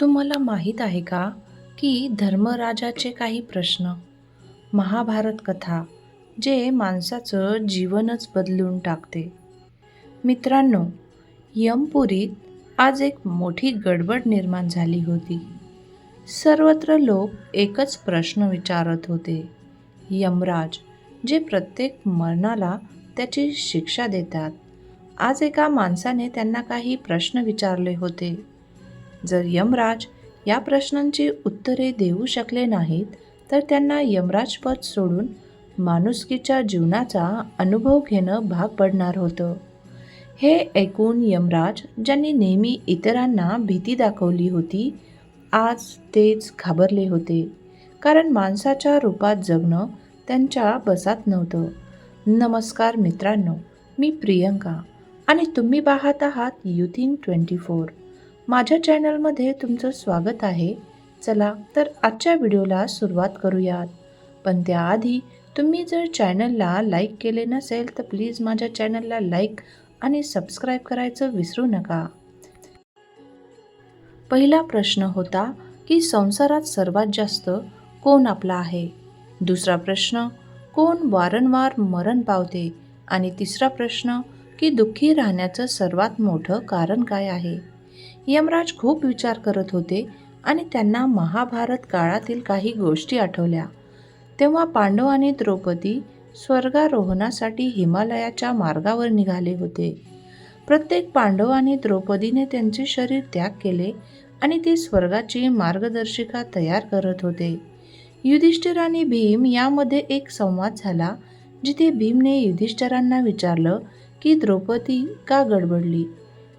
तुम्हाला माहीत आहे का की धर्मराजाचे काही प्रश्न? महाभारत कथा जे माणसाचं जीवनच बदलून टाकते. मित्रांनो यमपुरीत आज एक मोठी गडबड निर्माण झाली होती. सर्वत्र लोक एकच प्रश्न विचारत होते. यमराज जे प्रत्येक मरणाला त्याची शिक्षा देतात आज एका माणसाने त्यांना काही प्रश्न विचारले होते. जर यमराज या प्रश्नांची उत्तरे देऊ शकले नाहीत तर त्यांना यमराजपद सोडून माणुसकीच्या जीवनाचा अनुभव घेणं भाग पडणार होतं. हे ऐकून यमराज ज्यांनी नेहमी इतरांना भीती दाखवली होती आज तेच घाबरले होते. कारण माणसाच्या रूपात जगणं त्यांच्या बसात नव्हतं. नमस्कार मित्रांनो मी प्रियंका आणि तुम्ही पाहत आहात युथिंग ट्वेंटी फोर. माझ्या चॅनलमध्ये तुमचं स्वागत आहे. चला तर आजच्या व्हिडिओला सुरुवात करूयात. पण त्याआधी तुम्ही जर चॅनलला लाईक केले नसेल तर प्लीज माझ्या चॅनलला लाईक आणि सबस्क्राईब करायचं विसरू नका. पहिला प्रश्न होता की संसारात सर्वात जास्त कोण आपला आहे? दुसरा प्रश्न कोण वारंवार मरण पावते? आणि तिसरा प्रश्न की दुःखी राहण्याचं सर्वात मोठं कारण काय आहे? यमराज खूप विचार करत होते आणि त्यांना महाभारत काळातील काही गोष्टी आठवल्या. तेव्हा पांडव आणि द्रौपदी स्वर्गारोहणासाठी हिमालयाच्या मार्गावर निघाले होते. प्रत्येक पांडव आणि द्रौपदीने त्यांचे शरीर त्याग केले आणि ते स्वर्गाची मार्गदर्शिका तयार करत होते. युधिष्ठिर आणि भीम यामध्ये एक संवाद झाला जिथे भीमने युधिष्ठिरांना विचारलं की द्रौपदी का गडबडली?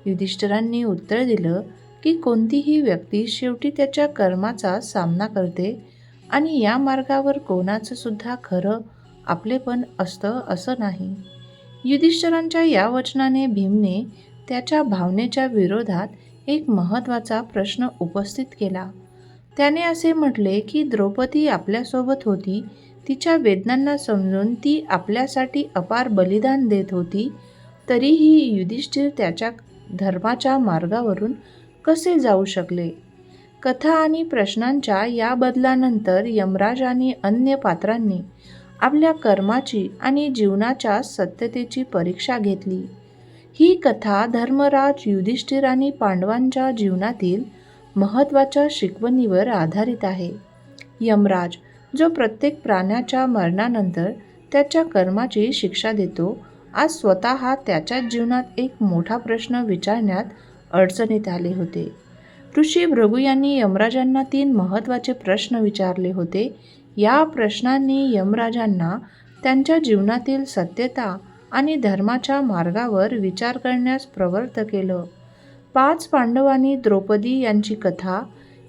युधिष्ठिरांनी उत्तर दिलं की कोणतीही व्यक्ती शेवटी त्याच्या कर्माचा सामना करते आणि या मार्गावर कोणाचं सुद्धा खरं आपलेपण असतं असं नाही. युधिष्ठिरांच्या या वचनाने भीमने त्याच्या भावनेच्या विरोधात एक महत्त्वाचा प्रश्न उपस्थित केला. त्याने असे म्हटले की द्रौपदी आपल्यासोबत होती तिच्या वेदनांना समजून ती आपल्यासाठी अपार बलिदान देत होती तरीही युधिष्ठिर त्याच्या धर्माच्या मार्गावरून कसे जाऊ शकले? कथा आणि प्रश्नांच्या या बदलानंतर यमराज आणि अन्य पात्रांनी आपल्या कर्माची आणि जीवनाच्या सत्यतेची परीक्षा घेतली. ही कथा धर्मराज युधिष्ठिर आणि पांडवांच्या जीवनातील महत्त्वाच्या शिकवणीवर आधारित आहे. यमराज जो प्रत्येक प्राण्याच्या मरणानंतर त्याच्या कर्माची शिक्षा देतो आज स्वतः त्याच्याच जीवनात एक मोठा प्रश्न विचारण्यात अडचणीत आले होते. ऋषी भृगू यांनी यमराजांना तीन महत्त्वाचे प्रश्न विचारले होते. या प्रश्नांनी यमराजांना त्यांच्या जीवनातील सत्यता आणि धर्माच्या मार्गावर विचार करण्यास प्रवृत्त केलं. पाच पांडवांनी द्रौपदी यांची कथा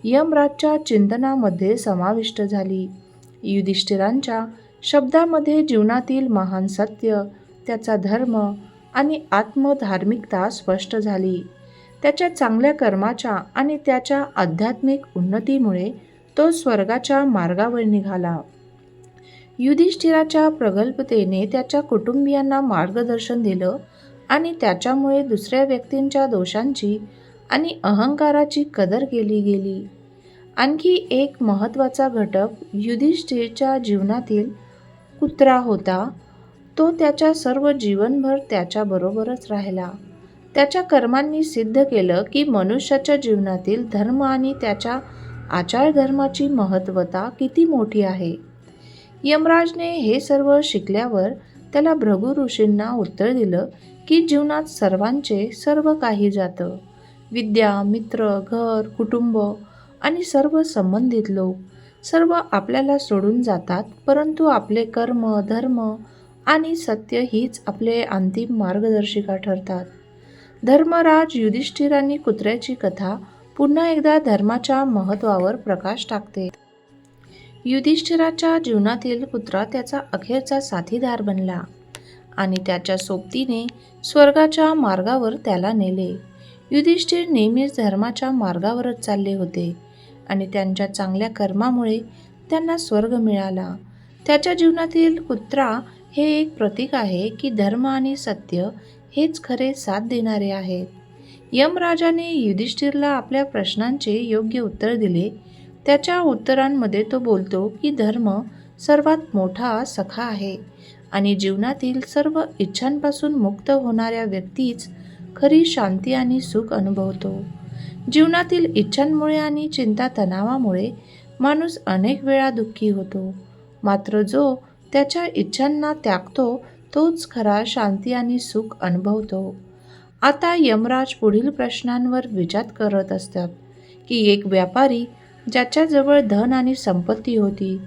यमराजच्या चिंतनामध्ये समाविष्ट झाली. युधिष्ठिरांच्या शब्दामध्ये जीवनातील महान सत्य त्याचा धर्म आणि आत्मधार्मिकता स्पष्ट झाली. त्याच्या चांगल्या कर्माच्या आणि त्याच्या आध्यात्मिक उन्नतीमुळे तो स्वर्गाच्या मार्गावर निघाला. युधिष्ठिराच्या प्रगल्भतेने त्याच्या कुटुंबियांना मार्गदर्शन दिलं आणि त्याच्यामुळे दुसऱ्या व्यक्तींच्या दोषांची आणि अहंकाराची कदर केली गेली. आणखी एक महत्त्वाचा घटक युधिष्ठिरच्या जीवनातील कुत्रा होता तो त्याच्या सर्व जीवनभर त्याच्याबरोबरच राहिला. त्याच्या कर्मांनी सिद्ध केलं की मनुष्याच्या जीवनातील धर्म आणि त्याच्या आचारधर्माची महत्त्वता किती मोठी आहे. यमराजने हे सर्व शिकल्यावर त्याला भृगु ऋषींना उत्तर दिलं की जीवनात सर्वांचे सर्व काही जातं. विद्या मित्र घर कुटुंब आणि सर्व संबंधित लोक सर्व आपल्याला सोडून जातात परंतु आपले कर्म धर्म आणि सत्य हीच आपले अंतिम मार्गदर्शिका ठरतात. धर्मराज युधिष्ठिरांनी कुत्र्याची कथा पुन्हा एकदा धर्माच्या महत्त्वावर प्रकाश टाकते. युधिष्ठिराच्या जीवनातील कुत्रा त्याचा अखेरचा साथीदार बनला आणि त्याच्या सोबतीने स्वर्गाच्या मार्गावर त्याला नेले. युधिष्ठिर नेहमीच धर्माच्या मार्गावरच चालले होते आणि त्यांच्या चांगल्या कर्मामुळे त्यांना स्वर्ग मिळाला. त्याच्या जीवनातील कुत्रा हे एक प्रतीक आहे की धर्म आणि सत्य हेच खरे साथ देणारे आहेत. यमराजाने युधिष्ठिरला आपल्या प्रश्नांचे योग्य उत्तर दिले. त्याच्या उत्तरांमध्ये तो बोलतो की धर्म सर्वात मोठा सखा आहे आणि जीवनातील सर्व इच्छांपासून मुक्त होणाऱ्या व्यक्तीच खरी शांती आणि सुख अनुभवतो. जीवनातील इच्छांमुळे आणि चिंता तणावामुळे माणूस अनेक वेळा दुःखी होतो. मात्र जो त्याच्या इच्छांना त्यागतो तोच खरा शांती आणि सुख अनुभवतो. आता यमराज पुढील प्रश्नांवर विचार करत असतात की एक व्यापारी ज्याच्याजवळ धन आणि संपत्ती होती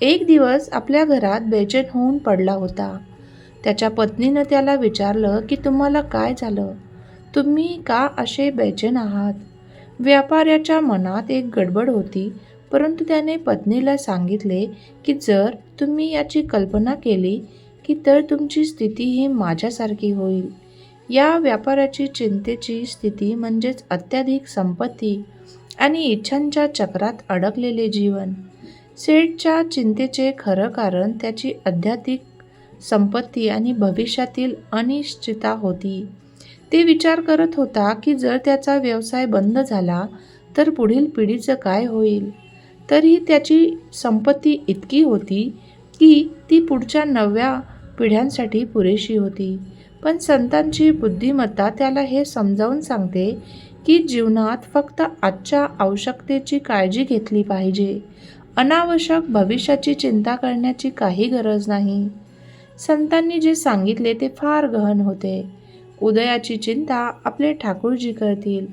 एक दिवस आपल्या घरात बेचैन होऊन पडला होता. त्याच्या पत्नीनं त्याला विचारलं की तुम्हाला काय झालं? तुम्ही का असे बेचैन आहात? व्यापाऱ्याच्या मनात एक गडबड होती परंतु त्याने पत्नीला सांगितले की जर तुम्ही याची कल्पना केली की तर तुमची स्थिती ही माझ्यासारखी होईल. या व्यापाराची चिंतेची स्थिती म्हणजेच अत्याधिक संपत्ती आणि इच्छांच्या चक्रात अडकलेले जीवन. सेठच्या चिंतेचे खरं कारण त्याची अध्यात्मिक संपत्ती आणि भविष्यातील अनिश्चितता होती. ते विचार करत होता की जर त्याचा व्यवसाय बंद झाला तर पुढील पिढीचं काय होईल? तरी त्याची संपत्ती इतकी होती की ती पुढच्या नव्या पिढ्यांसाठी पुरेशी होती. पण संतांची बुद्धिमत्ता त्याला हे समजावून सांगते की जीवनात फक्त आजच्या आवश्यकतेची काळजी घेतली पाहिजे. अनावश्यक भविष्याची चिंता करण्याची काही गरज नाही. संतांनी जे सांगितले ते फार गहन होते. उदयाची चिंता आपले ठाकूरजी करतील.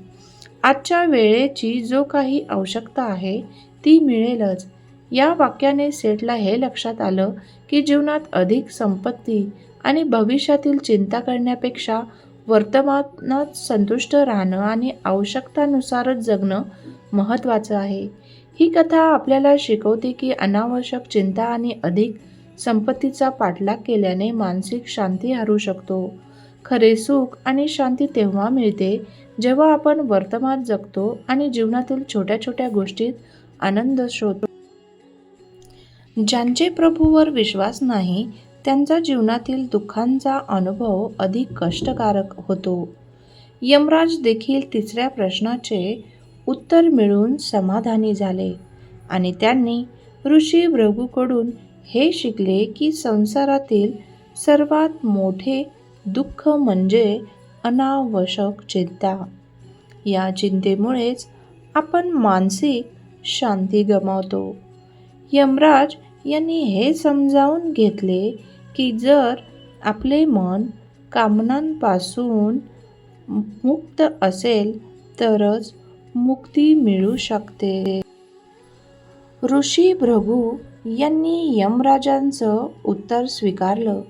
आजच्या वेळेची जो काही आवश्यकता आहे ती मिळेलच. या वाक्याने सेठला हे लक्षात आलं की जीवनात अधिक संपत्ती आणि भविष्यातील चिंता करण्यापेक्षा वर्तमानात संतुष्ट राहणं आणि आवश्यकतानुसारच जगणं महत्त्वाचं आहे. ही कथा आपल्याला शिकवते की अनावश्यक चिंता आणि अधिक संपत्तीचा पाठलाग केल्याने मानसिक शांती हरू शकतो. खरे सुख आणि शांती तेव्हा मिळते जेव्हा आपण वर्तमान जगतो आणि जीवनातील छोट्या छोट्या गोष्टीत आनंद शोधतो. ज्यांचे प्रभूवर विश्वास नाही त्यांचा जीवनातील दुःखांचा अनुभव अधिक कष्टकारक होतो. यमराज देखील तिसऱ्या प्रश्नाचे उत्तर मिळून समाधानी झाले आणि त्यांनी ऋषी भृगूकडून हे शिकले की संसारातील सर्वात मोठे दुःख म्हणजे अनावश्यक चिंता. या चिंतेमुळेच आपण मानसिक शांती गमावतो. यमराज यांनी हे समजावून घेतले की जर आपले मन कामनांपासून मुक्त असेल तरच मुक्ती मिळू शकते. ऋषी भृगू यांनी यमराजांचं उत्तर स्वीकारलं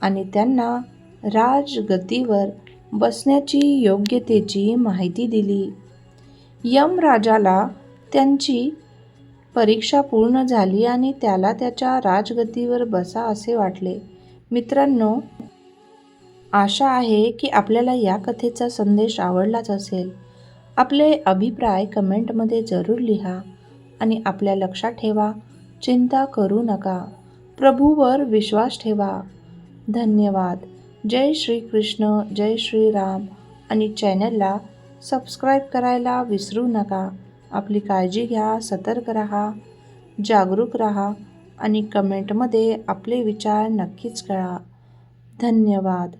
आणि त्यांना राजगतीवर बसण्याची योग्यतेची माहिती दिली. यमराजाला त्यांची परीक्षा पूर्ण झाली आणि त्याला त्याच्या राजगतीवर बसा असे वाटले. मित्रांनो आशा आहे की आपल्याला या कथेचा संदेश आवडलाच असेल. आपले अभिप्राय कमेंटमध्ये जरूर लिहा आणि आपल्या लक्षात ठेवा चिंता करू नका प्रभूवर विश्वास ठेवा. धन्यवाद. जय श्री कृष्ण जय श्रीराम आणि चॅनलला सबस्क्राईब करायला विसरू नका. आपली काळजी घ्या सतर्क राहा जागरूक राहा आणि कमेंटमध्ये आपले विचार नक्कीच कळा. धन्यवाद.